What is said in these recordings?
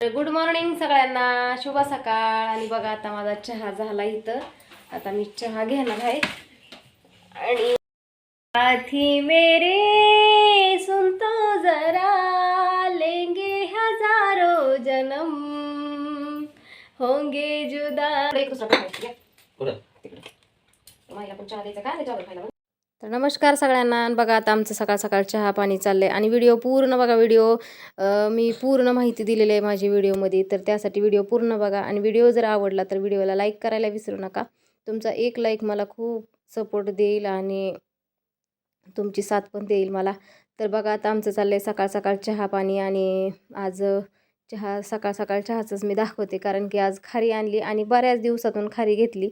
Good morning सगळ्यांना. शुभ सकाळ. आणि बघा आता माझा चहा झाला इथं. आता मी चहा घेणार आहे. आणि साथी मेरे सुन तो जरा लेंगे हजारो जन्म. होंगे जुदा. एक दुसरा तिकडं माईला पण चहा द्यायचा का? त्याच्यावर खायला? तर नमस्कार सगळ्यांना. बघा आता आमचं सकाळ सकाळ चहा पाणी चाललंय. आणि व्हिडिओ पूर्ण बघा व्हिडिओ मी पूर्ण माहिती दिलेली आहे माझी व्हिडिओमध्ये. तर त्यासाठी व्हिडिओ पूर्ण बघा. आणि व्हिडिओ जर आवडला तर व्हिडिओला लाईक करायला विसरू नका. तुमचा एक लाईक मला खूप सपोर्ट देईल आणि तुमची साथ पण देईल मला. तर बघा आता आमचं चाललं आहे सकाळ सकाळ चहा पाणी. आणि आज चहा सकाळ सकाळ चहाचंच मी दाखवते. कारण की आज खारी आणली आणि बऱ्याच दिवसातून खारी घेतली.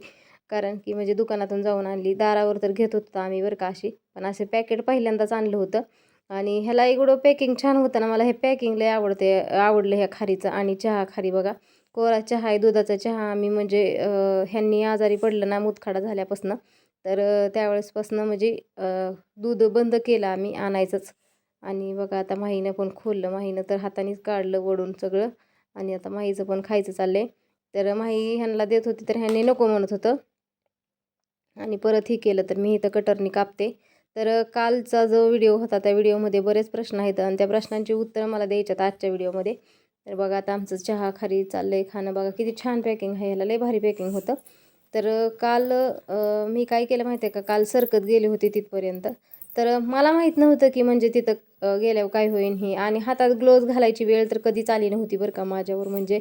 कारण की म्हणजे दुकानातून जाऊन आणली. दारावर तर घेत होतो आम्ही बरं का अशी. पण असे पॅकेट पहिल्यांदाच आणलं होतं. आणि ह्याला एवढं पॅकिंग छान होतं ना मला हे पॅकिंग लय आवडते आवडलं ह्या खारीचं. आणि चहा खारी बघा. कोरा चहा आहे दुधाचा चहा. आम्ही म्हणजे ह्यांनी आजारी पडलं ना मुतखाडा झाल्यापासून. तर त्यावेळेसपासनं म्हणजे दूध बंद केलं आम्ही आणायचंच. आणि बघा आता माहीनं पण खोललं. माहीनं तर हातानेच काढलं वडून सगळं. आणि आता माहीचं पण खायचं चाललं आहे तर माही ह्यांना देत होती तर ह्यांनी नको म्हणत होतं. आणि परत ही केलं तर मी इथं कटरनी कापते. तर कालचा जो व्हिडिओ होता त्या व्हिडिओमध्ये बरेच प्रश्न आहेत आणि त्या प्रश्नांची उत्तरं मला द्यायच्यात आजच्या व्हिडिओमध्ये. तर बघा आता आमचं चहा खारी चाललं आहे खाणं बघा किती छान पॅकिंग आहे ह्याला लय भारी पॅकिंग होतं. तर काल मी काय केलं माहिती आहे का? काल सरकत गेली होती तिथपर्यंत. तर मला माहीत नव्हतं की म्हणजे तिथं गेल्यावर काय होईन ही. आणि हातात ग्लोव्ज घालायची वेळ तर कधीच आली नव्हती बरं का माझ्यावर. म्हणजे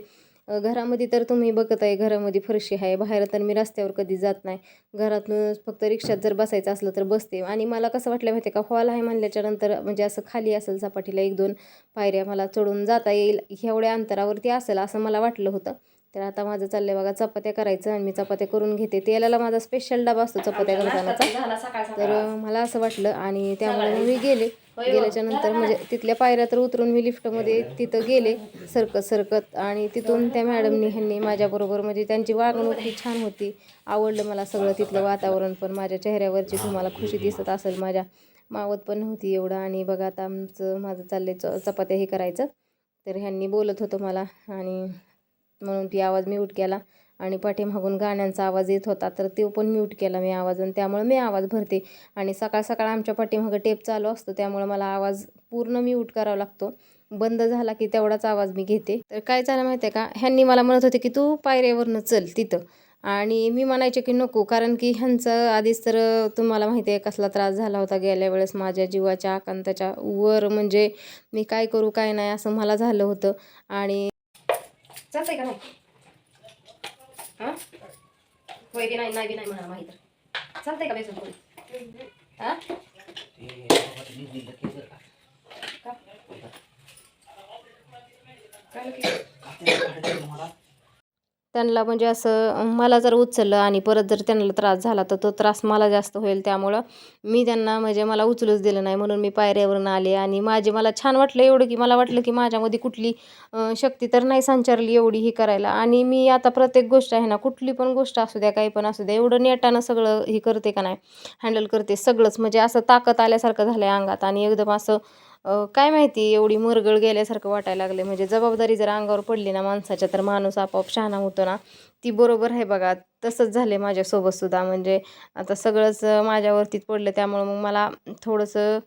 घरामध्ये तर तुम्ही बघत आहे घरामध्ये फरशी आहे बाहेर तर मी रस्त्यावर कधी जात नाही. घरातून फक्त रिक्षात जर बसायचं असलं तर बसते. आणि मला कसं वाटलं माहिती आहे का हॉल आहे म्हणल्याच्या नंतर म्हणजे असं खाली असेल सपाटीला एक दोन पायऱ्या मला चढून जाता येईल एवढ्या अंतरावरती असेल असं मला वाटलं होतं. तर आता माझं चाललंय बघा चपात्या करायचं आणि मी चपात्या करून घेते. तेलाला माझा स्पेशल डबा असतो चपात्या करतानाचा. तर मला असं वाटलं आणि त्यामुळे मी गेले. गेल्याच्यानंतर म्हणजे तिथल्या पायऱ्या तर उतरून मी लिफ्टमध्ये तिथं गेले सरकत सरकत. आणि तिथून त्या मॅडमनी ह्यांनी माझ्याबरोबर म्हणजे त्यांची वागणूक ही छान होती. आवडलं मला सगळं तिथलं वातावरण पण माझ्या चेहऱ्यावरची तुम्हाला खुशी दिसत असेल माझ्या मावत पण नव्हती एवढं. आणि बघा आता आमचं माझं चाललंय च चपात्या हे करायचं. तर ह्यांनी बोलत होतं मला आणि म्हणून ती आवाज म्यूट केला. आणि पाठीमागून गाण्यांचा आवाज येत होता तर तो पण म्यूट केला मी आवाज आणि त्यामुळे मी आवाज भरते. आणि सकाळ सकाळ आमच्या पाठीमागं टेप चालू असतो त्यामुळे मला आवाज पूर्ण म्यूट करावा लागतो. बंद झाला की तेवढाच आवाज मी घेते. तर काय झालं माहिती आहे का? ह्यांनी मला म्हणत होते की तू पायऱ्यावरनं चल तिथं. आणि मी म्हणायचे की नको. कारण की ह्यांचं आधीच तर तुम्हाला माहिती आहे कसला त्रास झाला होता गेल्या वेळेस माझ्या जीवाच्या आकांताच्या वर. म्हणजे मी काय करू काय नाही असं मला झालं होतं. आणि चालतंय का नाही? हां? होय बी नाही नाही बी नाही म्हणा माहीत. चालतंय का बेसन पोळी? हां? त्यांना म्हणजे असं मला जर उचललं आणि परत जर त्यांना त्रास झाला तर तो त्रास मला जास्त होईल त्यामुळं मी त्यांना म्हणजे मला उचलूच दिलं नाही. म्हणून मी पायऱ्यावरून आले आणि माझे मला छान वाटलं एवढं की मला वाटलं की माझ्यामध्ये कुठली शक्ती तर नाही संचारली एवढी ही करायला. आणि मी आता प्रत्येक गोष्ट आहे ना कुठली पण गोष्ट असू द्या काही पण असू द्या एवढं नेटानं सगळं हे करते का नाही हँडल करते सगळंच. म्हणजे असं ताकद आल्यासारखं झालं आहे अंगात आणि एकदम असं काय माहिती एवढी मरगळ गेल्यासारखं वाटायला लागले म्हणजे जबाबदारी जर अंगावर पडली ना माणसाच्या तर माणूस आपोआप शहाणा होतो ना. ती बरोबर आहे बघा. तसंच झाले माझ्यासोबत सुद्धा. म्हणजे आता सगळंच माझ्यावरतीच पडलं. त्यामुळं मग मला थोडंसं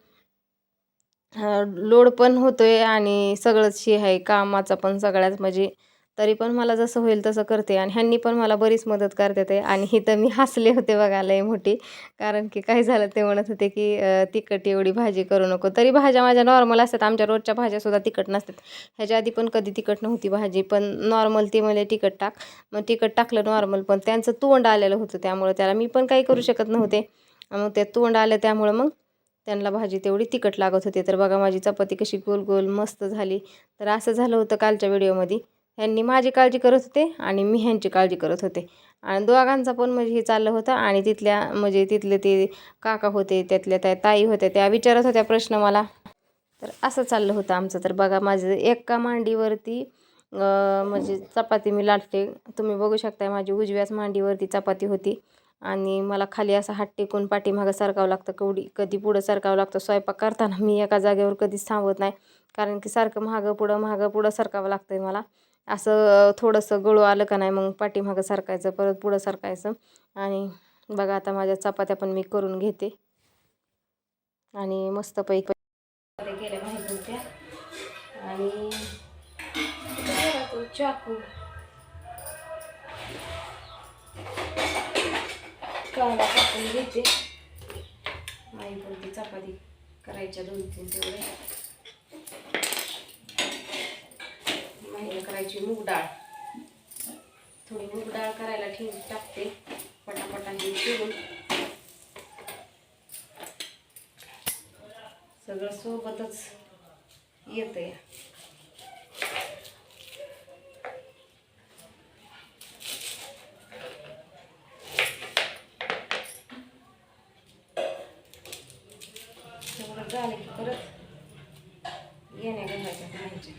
लोड पण होतोय आणि सगळंच हे आहे. कामाचा पण सगळ्याच म्हणजे तरी पण मला जसं होईल तसं करते आणि ह्यांनी पण मला बरीच मदत करते ते. आणि इथं मी हसले होते बघा लय मोठी. कारण की काय झालं ते म्हणत होते की तिखट एवढी भाजी करू नको. तरी भाज्या माझ्या नॉर्मल असतात. आमच्या रोजच्या भाज्यासुद्धा तिखट नसतात. ह्याच्या आधी पण कधी तिखट नव्हती भाजी पण नॉर्मल ती मला तिखट टाक. मग तिखट टाकलं नॉर्मल पण त्यांचं तोंड आलेलं होतं त्यामुळे. त्याला मी पण काही करू शकत नव्हते. मग ते तोंड आलं त्यामुळं मग त्यांना भाजी तेवढी तिखट लागत होती. तर बघा माझी चपाती कशी गोल गोल मस्त झाली. तर असं झालं होतं कालच्या व्हिडिओमध्ये ह्यांनी माझी काळजी करत होते आणि मी ह्यांची काळजी करत होते. आणि दोघांचा पण म्हणजे हे चाललं होतं आणि तिथल्या म्हणजे तिथले ते काका होते त्यातल्या त्या ताई होत्या त्या विचारत होत्या प्रश्न मला. तर असं चाललं होतं आमचं. तर बघा माझं एका मांडीवरती म्हणजे चपाती मी लाटते तुम्ही बघू शकता माझी उजव्याच मांडीवरती चपाती होती. आणि मला खाली असं हात टेकून पाठीमागं सरकावं लागतं. कवडी कधी पुढं सरकावं लागतं. स्वयंपाक करताना मी एका जागेवर कधीच थांबत नाही. कारण की सारखं महागं पुढं महागं पुढं सरकावं लागतं आहे मला. असं थोडंसं गळू आलं का नाही मग पाठीमागं सारखायचं परत पुढं सारखायचं आणि बघा आता माझ्या चपात्या पण मी करून घेते. आणि मस्त मस्तपैकी गेल्या माहिती होत्या आणि चाकू. कांदा टाकून घेते. माई कोणती चपाती करायच्या दोन तीन तेवढे करायची मूग डाळ. थोडी मूग डाळ करायला ठेवून टाकते पटापटा हे ठेवून सगळं सोबतच येतंय सगळं झालं की परत येण्या घालायच्या खायच्या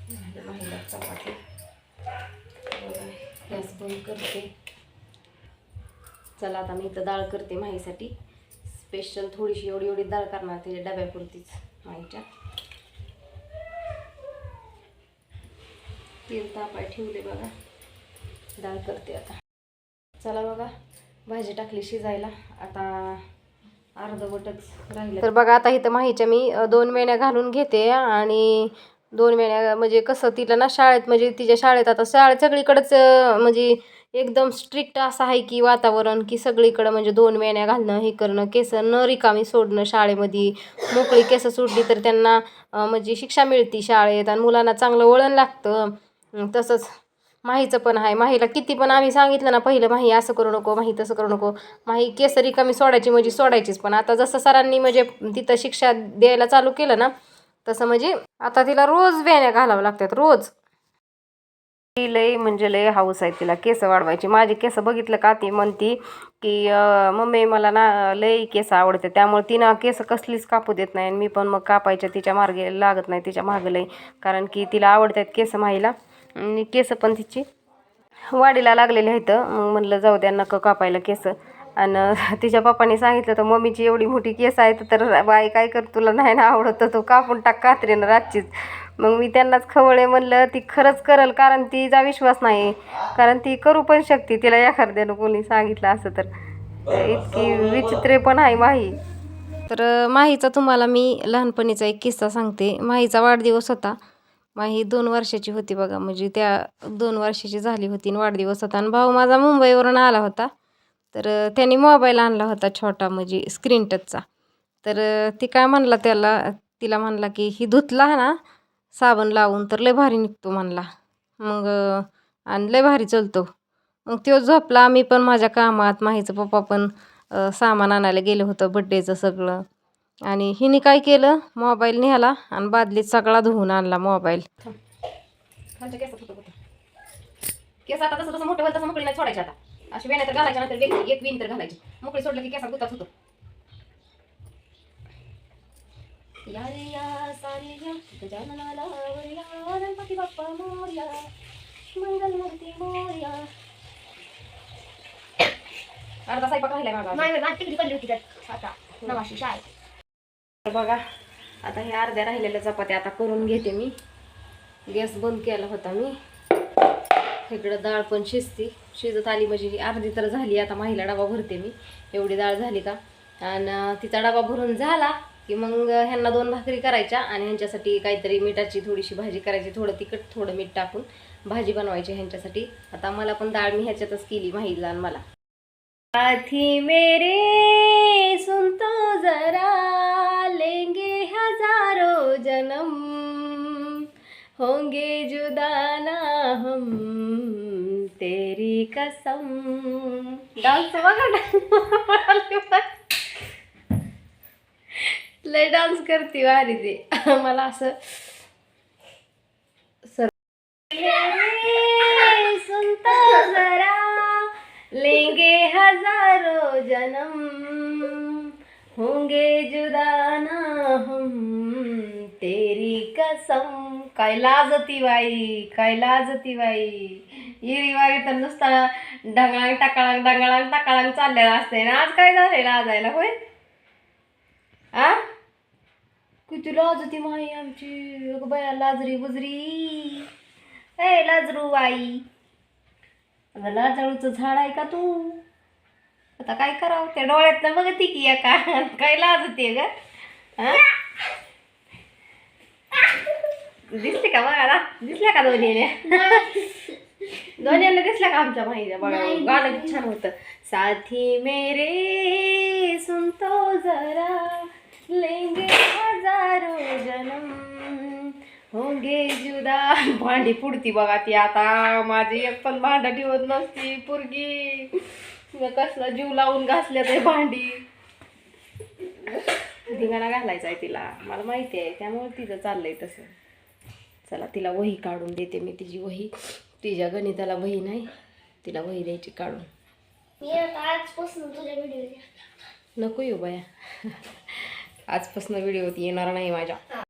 झालं महिला चपाती बघा, गॅस बंद करते. चला आता मी इथं डाळ करते माहीसाठी. स्पेशल थोडीशी एवढी एवढी डाळ करणार त्याच्या डब्यापुरतीच माहीच्या. तेल तापाय ठेवले बघा. डाळ करते आता. चला बघा भाजी टाकली शिजायला. आता अर्धवटच राहिलं. तर बघा आता इथं माहीच्या मी दोन वेण्या घालून घेते आणि दोन वेण्या म्हणजे कसं तिला ना शाळेत म्हणजे तिच्या शाळेत आता शाळेत सगळीकडंच म्हणजे एकदम स्ट्रिक्ट असं आहे की वातावरण की सगळीकडं म्हणजे दोन वेण्या घालणं हे करणं केस न रिकामी सोडणं शाळेमध्ये. मोकळी केस सोडली तर त्यांना म्हणजे शिक्षा मिळते शाळेत आणि मुलांना चांगलं वळण लागतं. तसंच माहीचं पण आहे. माहीला किती पण आम्ही सांगितलं ना पहिलं माही असं करू नको माही तसं करू नको. माही केस रिकामी सोडायची म्हणजे सोडायचीच. पण आता जसं सरांनी म्हणजे तिथं शिक्षा द्यायला चालू केलं ना तसं म्हणजे आता तिला रोज वेण्या घालावं लागतात रोज. ती लय म्हणजे लय हाऊस आहे तिला केस वाढवायची. माझी केस बघितलं का ती म्हणती की मम्मी मला ना लय केस आवडते त्यामुळे तिनं केस कसलीच कापू देत नाही आणि मी पण मग कापायच्या तिच्या मार्गे लागत नाही तिच्यामागे लय कारण की तिला आवडतात केस माहीला आणि केस पण तिची वाढीला लागलेले आहेत. मग म्हणलं जाऊ द्या नका कापायला केस. आणि तिच्या पप्पाने सांगितलं तर मम्मीची एवढी मोठी केस आहेत तर बाई काय कर तुला नाही ना आवडत तर तू कापून टाक कात्रीनं रातचीच. मग मी त्यांनाच खवळे म्हणलं ती खरंच करल कारण तिचा विश्वास नाही. कारण ती करू पण शकते तिला एखाद्यानं कोणी सांगितलं असं तर. इतकी विचित्र पण आहे माही. तर माहीचा तुम्हाला मी लहानपणीचा एक किस्सा सांगते. माहीचा वाढदिवस होता. माही दोन वर्षाची होती बघा म्हणजे त्या दोन वर्षाची झाली होती आणि वाढदिवस होता. आणि भाऊ माझा मुंबईवरून आला होता. तर त्याने मोबाईल आणला होता छोटा म्हणजे स्क्रीन टचचा. तर ती काय म्हणला त्याला तिला म्हणला की ही धुतला ना साबण लावून तर लय भारी निघतो म्हणला. मग आणि लय भारी चलतो. मग तो झोपला मी पण माझ्या कामात माहीचं पप्पा पण सामान आणायला गेलं होतं बड्डेचं सगळं. आणि हिने काय केलं मोबाईल न्याला आणि बादलीत सगळा धुवून आणला मोबाईल. केस आता तसं तसं मोठं होईल तसं मोकळी नाही सोडायची आता. अशी वेण्या तर घालायच्या नंतर वेगळी एक विण तर घालायची. मोकळी सोडलं की केसात गुतात होतो. अर्धा स्वयंपाक राहिलाय माझा नाही नाही तिकडी पडली होती त्यात? आता नवाशी शाळेत. तर बघा आता हे अर्ध्या राहिलेल्या चपात्या आता करून घेते मी. गॅस बंद केला होता मी. इकडं डाळ पण शिजती. शिजत आली म्हणजे अर्धी तर झाली आता महिला डबा भरते मी. एवढी डाळ झाली का? आणि तिचा डबा भरून झाला की मग ह्यांना दोन भाकरी करायच्या आणि ह्यांच्यासाठी काहीतरी मिठाची थोडीशी भाजी करायची थोडं तिखट थोडं मीठ टाकून भाजी बनवायची ह्यांच्यासाठी. आता मला पण डाळ मी ह्याच्यातच केली माहीला आणि मला. साथी मेरे सुन तो जरा लेंगे हजारो जन्म होंगे जुदाना हम। तेरी कसम. डान्स बघा लय डान्स करते वारी ते. मला असं सर सुनता जरा लेंगे हजारो जन्म होंगे जुदा ना हम. तेरी कसम. काय लाजती बाई काय लाजती बाई. इरी वारी तर नुसता डंगळांग टाकाळांग डंगळांग टाकाळांग चाललेला असते. ना आज काय झालंय लाजायला होय? आ? किती लाजती माई आमची. अगं बाया लाजरी बुजरी. ए लाजरू बाई. अगं लाजाळूचं झाड आहे का तू? आता काय करावं? त्या डोळ्यात बघती की एका. काय लाजते ग? दिसले का बघा दिसल्या का दोन्हीने? दोन्हीने दिसल्या का आमच्या माहिती बघा गाणं किती छान होतं. साथी मेरे सुन तो जरा. लेंगे हजारो जन्म होंगे जुदा. भांडी पुडती बघा ती आता. माझी एक पण भांडा ठेवत नसती पुरगी. कसला जीव लावून घासल्या ते भांडी. धिंगाणा घालायचा आहे तिला. मला माहिती आहे त्यामुळे तिचं चाललंय तसं. चला तिला वही काढून देते मी तिची वही. तिच्या गणिताला वही नाही तिला वही द्यायची काढून. मी आता आजपासून तुझ्या व्हिडिओ नको येऊ बाया. आजपासून व्हिडिओ येणार नाही माझ्या.